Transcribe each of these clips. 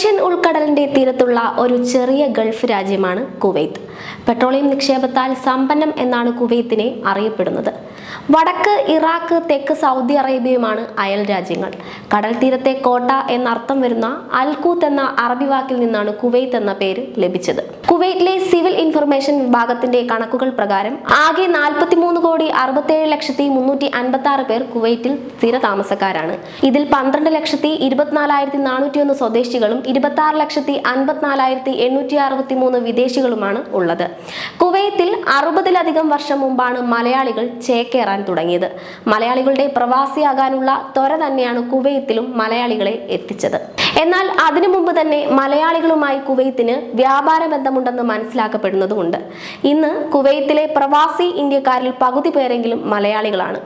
Persian ഉൾക്കടലിന്റെ തീരത്തുള്ള ഒരു ചെറിയ ഗൾഫ് രാജ്യമാണ് കുവൈത്ത്. പെട്രോളിയം നിക്ഷേപത്താൽ സമ്പന്നം എന്നാണ് കുവൈത്തിനെ അറിയപ്പെടുന്നത്. വടക്ക് ഇറാഖ് തെക്ക് സൗദി അറേബ്യയുമാണ് അയൽ രാജ്യങ്ങൾ. കടൽ തീരത്തെ കോട്ട എന്നർത്ഥം വരുന്ന അൽകൂത്ത് എന്ന അറബി വാക്കിൽ നിന്നാണ് കുവൈത്ത് എന്ന പേര് ലഭിച്ചത്. കുവൈറ്റിലെ സിവിൽ ഇൻഫർമേഷൻ വിഭാഗത്തിന്റെ കണക്കുകൾ പ്രകാരം ആകെ നാൽപ്പത്തിമൂന്ന് കോടി അറുപത്തേഴ് ലക്ഷത്തി മുന്നൂറ്റി അൻപത്തി ആറ് പേർ കുവൈറ്റിൽ സ്ഥിര താമസക്കാരാണ് ഇതിൽ പന്ത്രണ്ട് ലക്ഷത്തി ഇരുപത്തിനാലായിരത്തി നാനൂറ്റി ഒന്ന് സ്വദേശികളും ഇരുപത്തി ആറ് ലക്ഷത്തി അൻപത്തിനാലായിരത്തി എണ്ണൂറ്റി അറുപത്തി മൂന്ന് വിദേശികളുമാണ് ഉള്ളത്. കുവൈത്തിൽ അറുപതിലധികം വർഷം മുമ്പാണ് മലയാളികൾ ചേക്കേറാൻ തുടങ്ങിയത്. മലയാളികളുടെ പ്രവാസിയാകാനുള്ള ത്വര തന്നെയാണ് കുവൈത്തിലും മലയാളികളെ എത്തിച്ചത്. എന്നാൽ അതിനു മുമ്പ് തന്നെ മലയാളികളുമായി കുവൈത്തിന് വ്യാപാര ബന്ധമുണ്ടെന്ന് മനസ്സിലാക്കപ്പെടുന്നതുമുണ്ട്. ഇന്ന് കുവൈത്തിലെ പ്രവാസി ഇന്ത്യക്കാരിൽ പകുതി പേരെങ്കിലും മലയാളികളാണ്.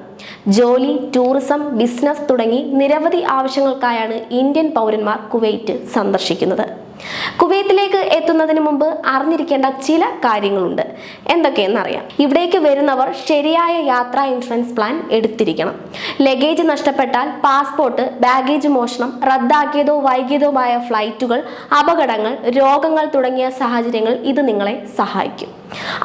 ജോലി ടൂറിസം ബിസിനസ് തുടങ്ങി നിരവധി ആവശ്യങ്ങൾക്കായാണ് ഇന്ത്യൻ പൗരന്മാർ കുവൈറ്റ് സന്ദർശിക്കുന്നത്. കുവൈത്തിലേക്ക് എത്തുന്നതിന് മുമ്പ് അറിഞ്ഞിരിക്കേണ്ട ചില കാര്യങ്ങളുണ്ട്. എന്തൊക്കെയെന്നറിയാം. ഇവിടേക്ക് വരുന്നവർ ശരിയായ യാത്രാ ഇൻഷുറൻസ് പ്ലാൻ എടുത്തിരിക്കണം. ലഗേജ് നഷ്ടപ്പെട്ടാൽ പാസ്പോർട്ട് ബാഗേജ് മോഷണം റദ്ദാക്കിയതോ വൈകിയതോമായ ഫ്ലൈറ്റുകൾ അപകടങ്ങൾ രോഗങ്ങൾ തുടങ്ങിയ സാഹചര്യങ്ങൾ ഇത് നിങ്ങളെ സഹായിക്കും.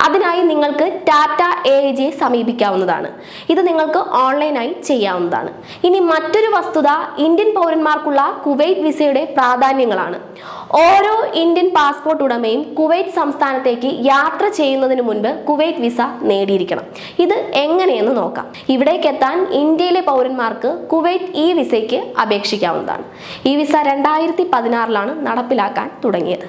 അതിനായി നിങ്ങൾക്ക് ടാറ്റ എ ജിയെ സമീപിക്കാവുന്നതാണ്. ഇത് നിങ്ങൾക്ക് ഓൺലൈനായി ചെയ്യാവുന്നതാണ്. ഇനി മറ്റൊരു വസ്തുത ഇന്ത്യൻ പൗരന്മാർക്കുള്ള കുവൈറ്റ് വിസയുടെ പ്രാധാന്യങ്ങളാണ്. ഓരോ ഇന്ത്യൻ പാസ്പോർട്ട് ഉടമയും കുവൈറ്റ് സംസ്ഥാനത്തേക്ക് യാത്ര ചെയ്യുന്നതിന് മുൻപ് കുവൈറ്റ് വിസ നേടിയിരിക്കണം. ഇത് എങ്ങനെയെന്ന് നോക്കാം. ഇവിടേക്ക് എത്താൻ ഇന്ത്യയിലെ പൗരന്മാർക്ക് കുവൈറ്റ് ഇ വിസയ്ക്ക് അപേക്ഷിക്കാവുന്നതാണ്. ഈ വിസ രണ്ടായിരത്തി പതിനാറിലാണ് നടപ്പിലാക്കാൻ തുടങ്ങിയത്.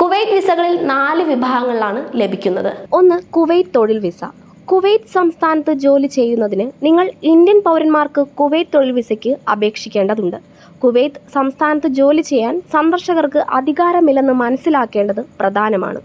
കുവൈറ്റ് വിസകളിൽ നാല് വിഭാഗങ്ങളിലാണ് ലഭിക്കുന്നത്. ഒന്ന് കുവൈറ്റ് തൊഴിൽ വിസ. കുവൈറ്റ് സംസ്ഥാനത്ത് ജോലി ചെയ്യുന്നതിന് നിങ്ങൾ ഇന്ത്യൻ പൗരന്മാർക്ക് കുവൈറ്റ് തൊഴിൽ വിസയ്ക്ക് അപേക്ഷിക്കേണ്ടതുണ്ട്. കുവൈത്ത് സംസ്ഥാനത്ത് ജോലി ചെയ്യാൻ സന്ദർശകർക്ക് അധികാരമില്ലെന്ന് മനസ്സിലാക്കേണ്ടത് പ്രധാനമാണ്.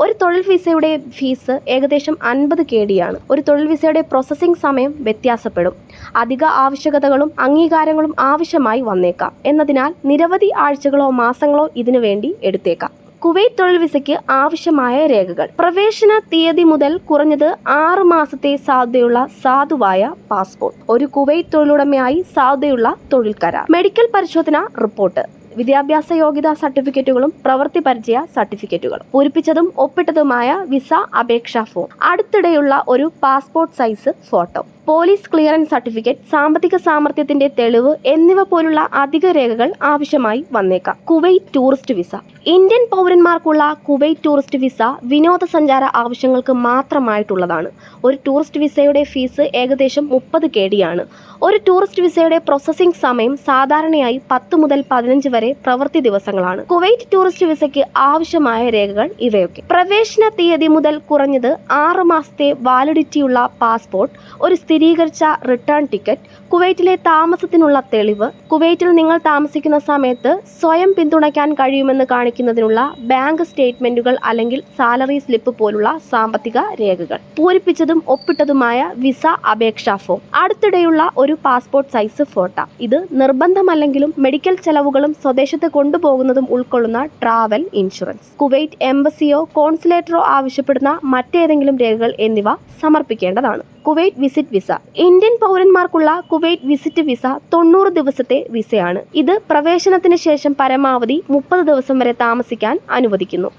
ഒരു തൊഴിൽ വിസയുടെ ഫീസ് ഏകദേശം അൻപത് കെ ഡിയാണ്. ഒരു തൊഴിൽ വിസയുടെ പ്രോസസ്സിംഗ് സമയം വ്യത്യാസപ്പെടും. അധിക ആവശ്യകതകളും അംഗീകാരങ്ങളും ആവശ്യമായി വന്നേക്കാം. എന്നതിനാൽ നിരവധി ആഴ്ചകളോ മാസങ്ങളോ ഇതിനു വേണ്ടി എടുത്തേക്കാം. കുവൈറ്റ് തൊഴിൽ വിസയ്ക്ക് ആവശ്യമായ രേഖകൾ. പ്രവേശന തീയതി മുതൽ കുറഞ്ഞത് ആറ് മാസത്തെ സാധ്യതയുള്ള സാധുവായ പാസ്പോർട്ട്. ഒരു കുവൈറ്റ് തൊഴിലുടമയായി സാധ്യതയുള്ള തൊഴിൽ കരാർ. മെഡിക്കൽ പരിശോധന റിപ്പോർട്ട്. വിദ്യാഭ്യാസ യോഗ്യതാ സർട്ടിഫിക്കറ്റുകളും പ്രവൃത്തി പരിചയ സർട്ടിഫിക്കറ്റുകളും. പൂരിപ്പിച്ചതും ഒപ്പിട്ടതുമായ വിസ അപേക്ഷാ ഫോം. അടുത്തിടെയുള്ള ഒരു passport size photo. Police clearance certificate സാമ്പത്തിക സാമർഥ്യത്തിന്റെ തെളിവ് എന്നിവ പോലുള്ള അധിക രേഖകൾ ആവശ്യമായി വന്നേക്കാം. Kuwait tourist visa. ഇന്ത്യൻ പൗരന്മാർക്കുള്ള കുവൈറ്റ് ടൂറിസ്റ്റ് വിസ വിനോദസഞ്ചാര ആവശ്യങ്ങൾക്ക് മാത്രമായിട്ടുള്ളതാണ്. ഒരു ടൂറിസ്റ്റ് വിസയുടെ ഫീസ് ഏകദേശം മുപ്പത് കെ ഡിയാണ്. ഒരു ടൂറിസ്റ്റ് വിസയുടെ പ്രോസസ്സിംഗ് സമയം സാധാരണയായി പത്ത് മുതൽ പതിനഞ്ച് വരെ പ്രവൃത്തി ദിവസങ്ങളാണ്. കുവൈറ്റ് ടൂറിസ്റ്റ് വിസയ്ക്ക് ആവശ്യമായ രേഖകൾ ഇവയൊക്കെ. പ്രവേശന തീയതി മുതൽ കുറഞ്ഞത് ആറ് മാസത്തെ വാലിഡിറ്റിയുള്ള പാസ്പോർട്ട് ഒരു സ്ഥിരീകരിച്ച റിട്ടേൺ ടിക്കറ്റ് കുവൈറ്റിലെ താമസത്തിനുള്ള തെളിവ് കുവൈറ്റിൽ നിങ്ങൾ താമസിക്കുന്ന സമയത്ത് സ്വയം പിന്തുണയ്ക്കാൻ കഴിയുമെന്ന് കാണിക്കുന്നതിനുള്ള ബാങ്ക് സ്റ്റേറ്റ്മെന്റുകൾ അല്ലെങ്കിൽ സാലറി സ്ലിപ്പ് പോലുള്ള സാമ്പത്തിക രേഖകൾ. പൂരിപ്പിച്ചതും ഒപ്പിട്ടതുമായ വിസ അപേക്ഷാ ഫോം. അടുത്തിടെയുള്ള ഒരു പാസ്പോർട്ട് സൈസ് ഫോട്ടോ. ഇത് നിർബന്ധമല്ലെങ്കിലും മെഡിക്കൽ ചെലവുകളും സ്വദേശത്ത് കൊണ്ടുപോകുന്നതും ഉൾക്കൊള്ളുന്ന ട്രാവൽ ഇൻഷുറൻസ്. കുവൈറ്റ് എംബസിയോ കോൺസുലേറ്ററോ ആവശ്യപ്പെടുന്ന മറ്റേതെങ്കിലും രേഖകൾ എന്നിവ സമർപ്പിക്കേണ്ടതാണ്. Kuwait visit visa. ഇന്ത്യൻ പൗരന്മാർക്കുള്ള കുവൈറ്റ് വിസിറ്റ് വിസ തൊണ്ണൂറ് ദിവസത്തെ വിസയാണ്. ഇത് പ്രവേശനത്തിന് ശേഷം പരമാവധി മുപ്പത് ദിവസം വരെ താമസിക്കാൻ അനുവദിക്കുന്നു.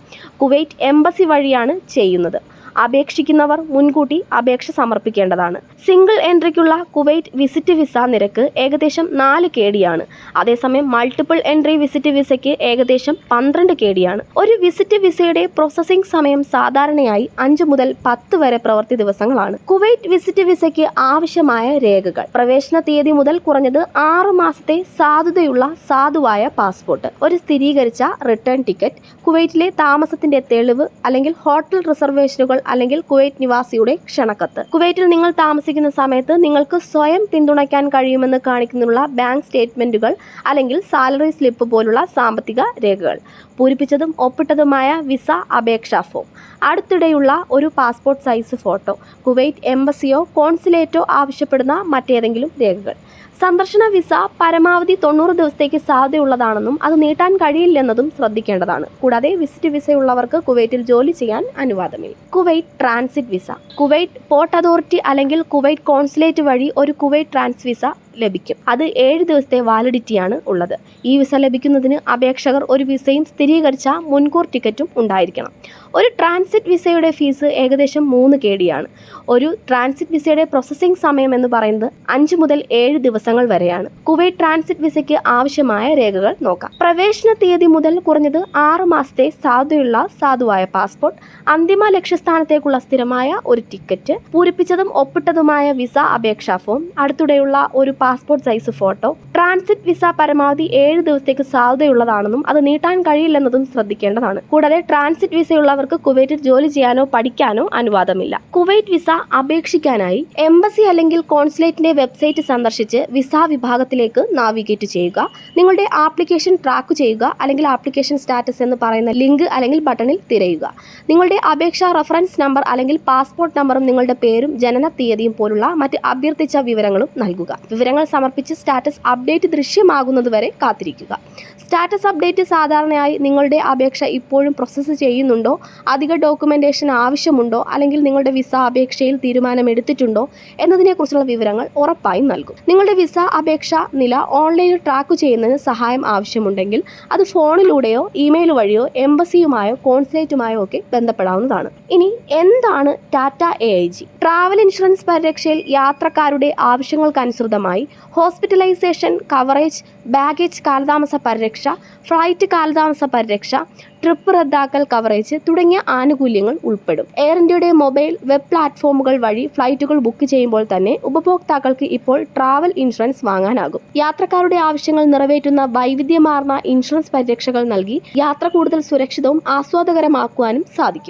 കുവൈറ്റ് എംബസി വഴിയാണ് ചെയ്യുന്നത്. അപേക്ഷിക്കുന്നവർ മുൻകൂട്ടി അപേക്ഷ സമർപ്പിക്കേണ്ടതാണ്. സിംഗിൾ എൻട്രിക്കുള്ള കുവൈറ്റ് വിസിറ്റ് വിസ നിരക്ക് ഏകദേശം നാല് കെ ഡിയാണ് അതേസമയം മൾട്ടിപ്പിൾ എൻട്രി വിസിറ്റ് വിസയ്ക്ക് ഏകദേശം പന്ത്രണ്ട് കെ ഡിയാണ് ഒരു വിസിറ്റ് വിസയുടെ പ്രോസസ്സിംഗ് സമയം സാധാരണയായി അഞ്ച് മുതൽ പത്ത് വരെ പ്രവൃത്തി ദിവസങ്ങളാണ്. കുവൈറ്റ് വിസിറ്റ് വിസയ്ക്ക് ആവശ്യമായ രേഖകൾ. പ്രവേശന തീയതി മുതൽ കുറഞ്ഞത് ആറ് മാസത്തെ സാധുതയുള്ള സാധുവായ പാസ്പോർട്ട്. ഒരു സ്ഥിരീകരിച്ച റിട്ടേൺ ടിക്കറ്റ് കുവൈറ്റിലെ താമസത്തിന്റെ തെളിവ് അല്ലെങ്കിൽ ഹോട്ടൽ റിസർവേഷനുകൾ അല്ലെങ്കിൽ കുവൈറ്റ് നിവാസിയുടെ ക്ഷണക്കത്ത്. കുവൈറ്റിൽ നിങ്ങൾ താമസിക്കുന്ന സമയത്ത് നിങ്ങൾക്ക് സ്വയം പിന്തുണയ്ക്കാൻ കഴിയുമെന്ന് കാണിക്കുന്നതിനുള്ള ബാങ്ക് സ്റ്റേറ്റ്മെന്റുകൾ അല്ലെങ്കിൽ സാലറി സ്ലിപ്പ് പോലുള്ള സാമ്പത്തിക രേഖകൾ. പൂരിപ്പിച്ചതും ഒപ്പിട്ടതുമായ വിസ അപേക്ഷാ ഫോം. അടുത്തിടെയുള്ള ഒരു പാസ്പോർട്ട് സൈസ് ഫോട്ടോ. കുവൈറ്റ് എംബസിയോ കോൺസുലേറ്റോ ആവശ്യപ്പെടുന്ന മറ്റേതെങ്കിലും രേഖകൾ. സന്ദർശന വിസ പരമാവധി തൊണ്ണൂറ് ദിവസത്തേക്ക് സാധ്യതയുള്ളതാണെന്നും അത് നീട്ടാൻ കഴിയില്ലെന്നതും ശ്രദ്ധിക്കേണ്ടതാണ്. കൂടാതെ വിസിറ്റ് വിസയുള്ളവർക്ക് കുവൈറ്റിൽ ജോലി ചെയ്യാൻ അനുവാദമില്ല. Kuwait transit visa. Kuwait port authority അല്ലെങ്കിൽ കുവൈറ്റ് കോൺസുലേറ്റ് വഴി ഒരു കുവൈറ്റ് ട്രാൻസ് വിസ ലഭിക്കും. അത് ഏഴ് ദിവസത്തെ വാലിഡിറ്റിയാണ് ഉള്ളത്. ഈ വിസ ലഭിക്കുന്നതിന് അപേക്ഷകർ ഒരു വിസയും സ്ഥിരീകരിച്ച മുൻകൂർ ടിക്കറ്റും ഉണ്ടായിരിക്കണം. ഒരു ട്രാൻസിറ്റ് വിസയുടെ ഫീസ് ഏകദേശം മൂന്ന് കെ ഡിയാണ് ഒരു ട്രാൻസിറ്റ് വിസയുടെ പ്രോസസ്സിംഗ് സമയം എന്ന് പറയുന്നത് അഞ്ച് മുതൽ ഏഴ് ദിവസങ്ങൾ വരെയാണ്. കുവൈറ്റ് ട്രാൻസിറ്റ് വിസയ്ക്ക് ആവശ്യമായ രേഖകൾ നോക്കാം. പ്രവേശന തീയതി മുതൽ കുറഞ്ഞത് ആറ് മാസത്തെ സാധുയുള്ള സാധുവായ പാസ്പോർട്ട് അന്തിമ ലക്ഷ്യസ്ഥാനത്തേക്കുള്ള സ്ഥിരമായ ഒരു ടിക്കറ്റ് പൂരിപ്പിച്ചതും ഒപ്പിട്ടതുമായ വിസ അപേക്ഷാ ഫോം അടുത്തിടെയുള്ള ഒരു passport size photo transit visa പരമാവധി ഏഴ് ദിവസത്തേക്ക് സാധ്യതയുള്ളതാണെന്നും അത് നീട്ടാൻ കഴിയില്ലെന്നതും ശ്രദ്ധിക്കേണ്ടതാണ്. കൂടാതെ ട്രാൻസിറ്റ് വിസയുള്ളവർക്ക് കുവൈറ്റിൽ ജോലി ചെയ്യാനോ പഠിക്കാനോ അനുവാദമില്ല. കുവൈറ്റ് വിസ അപേക്ഷിക്കാനായി എംബസി അല്ലെങ്കിൽ കോൺസുലേറ്റിന്റെ വെബ്സൈറ്റ് സന്ദർശിച്ച് വിസ വിഭാഗത്തിലേക്ക് നാവിഗേറ്റ് ചെയ്യുക. നിങ്ങളുടെ ആപ്ലിക്കേഷൻ ട്രാക്ക് ചെയ്യുക അല്ലെങ്കിൽ ആപ്ലിക്കേഷൻ സ്റ്റാറ്റസ് എന്ന് പറയുന്ന ലിങ്ക് അല്ലെങ്കിൽ ബട്ടണിൽ തിരയുക. നിങ്ങളുടെ അപേക്ഷാ റഫറൻസ് നമ്പർ അല്ലെങ്കിൽ പാസ്പോർട്ട് നമ്പറും നിങ്ങളുടെ പേരും ജനന തീയതിയും പോലുള്ള മറ്റ് അഭ്യർത്ഥിച്ച വിവരങ്ങളും നൽകുക. വിവരങ്ങൾ സമർപ്പിച്ച് സ്റ്റാറ്റസ് അപ്ഡേറ്റ് ദൃശ്യമാകുന്നതുവരെ കാത്തിരിക്കുക. സ്റ്റാറ്റസ് അപ്ഡേറ്റ് സാധാരണയായി നിങ്ങളുടെ അപേക്ഷ ഇപ്പോഴും പ്രോസസ്സ് ചെയ്യുന്നുണ്ടോ? അധിക ഡോക്യുമെന്റേഷൻ ആവശ്യമുണ്ടോ? അല്ലെങ്കിൽ നിങ്ങളുടെ വിസ അപേക്ഷയിൽ തീരുമാനം എടുത്തിട്ടുണ്ടോ എന്നതിനെക്കുറിച്ചുള്ള വിവരങ്ങൾ ഉറപ്പായും നൽകും. നിങ്ങളുടെ വിസ അപേക്ഷ നില ഓൺലൈനിൽ ട്രാക്ക് ചെയ്യുന്നതിന് സഹായം ആവശ്യമുണ്ടെങ്കിൽ അത് ഫോണിലൂടെയോ ഇമെയിൽ വഴിയോ എംബസിയുമായോ കോൺസുലേറ്റുമായോ ഒക്കെ ബന്ധപ്പെടാവുന്നതാണ്. ഇനി എന്താണ് Tata A I G? Travel insurance പരിരക്ഷയിൽ യാത്രക്കാരുടെ ആവശ്യങ്ങൾക്കനുസൃതമായി ഹോസ്പിറ്റലൈസേഷൻ കവറേജ് ബാഗേജ് കാലതാമസ പരിരക്ഷ ഫ്ലൈറ്റ് കാലതാമസ പരിരക്ഷ ട്രിപ്പ് റദ്ദാക്കൽ കവറേജ് തുടങ്ങിയ ആനുകൂല്യങ്ങൾ ഉൾപ്പെടും. എയർ ഇന്ത്യയുടെ മൊബൈൽ വെബ് പ്ലാറ്റ്ഫോമുകൾ വഴി ഫ്ലൈറ്റുകൾ ബുക്ക് ചെയ്യുമ്പോൾ തന്നെ ഉപഭോക്താക്കൾക്ക് ഇപ്പോൾ ട്രാവൽ ഇൻഷുറൻസ് വാങ്ങാനാകും. യാത്രക്കാരുടെ ആവശ്യങ്ങൾ നിറവേറ്റുന്ന വൈവിധ്യമാർന്ന ഇൻഷുറൻസ് പരിരക്ഷകൾ നൽകി യാത്ര കൂടുതൽ സുരക്ഷിതവും ആസ്വാദകരമാക്കുവാനും സാധിക്കും.